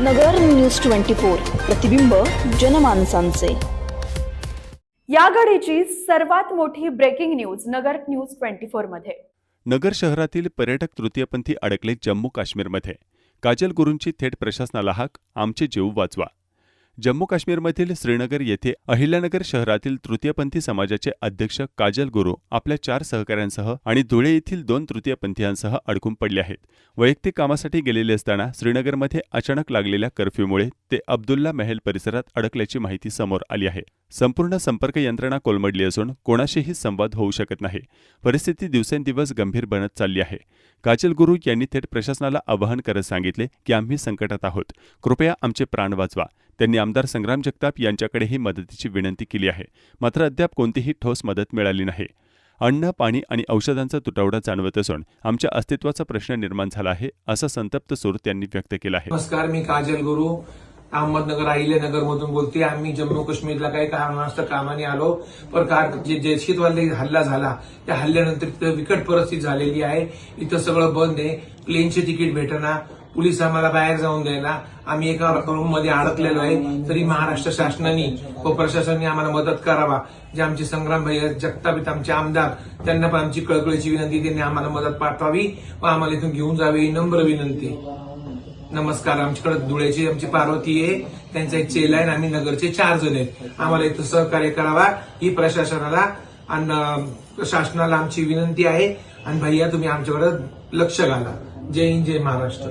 नगर news twenty four प्रतिबिंब जनमानसांचे. या घडीची सर्वात मोठी breaking news Nagar news twenty फोरमध्ये. नगर शहरातील पर्यटक तृतीयपंथी अडकले जम्मू काश्मीरमध्ये काजल गुरूंची थेट प्रशासनाला हाक आमचे जीव वाचवा. जम्मू काश्मीरमधील श्रीनगर येथे अहिल्यानगर शहरातील तृतीयपंथी समाजाचे अध्यक्ष काजल गुरु आपल्या चार सहकाऱ्यांसह आणि धुळे येथील दोन तृतीयपंथीयांसह अडकून पडले आहेत. वैयक्तिक कामासाठी गेलेले असताना श्रीनगरमध्ये अचानक लागलेल्या कर्फ्यूमुळे ते अब्दुल्ला महल परिसरात अडकल्याची माहिती समोर आली आहे. संपूर्ण संपर्क यंत्रणा कोलमडली असून कोणाशीही संवाद होऊ शकत नाही. परिस्थिती दिवसेंदिवस गंभीर बनत चालली आहे. काजल गुरु यांनी थेट प्रशासनाला आवाहन करत सांगितले की आम्ही संकटात आहोत. कृपया आमचे प्राण वाचवा. त्यांनी आमदार संग्राम जगताप यांच्याकडेही मदतीची विनंती केली आहे. मात्र अद्याप कोणतीही ठोस मदत मिळाली नाही. अन्न पाणी आणि औषधांचा तुटवडा जाणवत असून आमच्या अस्तित्वाचा प्रश्न निर्माण झाला आहे असा संतप्त सूर त्यांनी व्यक्त केला आहे. नमस्कार मी काजल गुरु. अहमदनगर अहिल्यानगर मधून बोलते. आम्ही जम्मू काश्मीरला काही कारणास्तव कामाने आलो. पण कार जे दहशतवादी हल्ला झाला त्या हल्ल्यानंतर तिथं विकट परिस्थिती झालेली आहे. इथं सगळं बंद आहे. प्लेनचे तिकीट भेटणार पोलीस आम्हाला बाहेर जाऊन द्यायला. आम्ही एका रूममध्ये अडकलेलो आहे. तरी महाराष्ट्र शासनाने व प्रशासनाने आम्हाला मदत करावा. जे आमचे संग्राम भैया जगतापित आमचे आमदार त्यांना पण आमची कळकळीची विनंती त्यांनी आम्हाला मदत पाठवावी व आम्हाला इथून घेऊन जावे ही नम्र विनंती नमस्कार. आमच्याकडे धुळ्याची आमची पार्वती आहे. त्यांचा एक चेला आहे आणि आम्ही नगरचे चार जण आहेत. आम्हाला इथं सहकार्य करावा. ही प्रशासनाला आणि शासनाला आमची विनंती आहे. आणि भैया तुम्ही आमच्याकडे लक्ष घाला. जय हिंद जय महाराष्ट्र.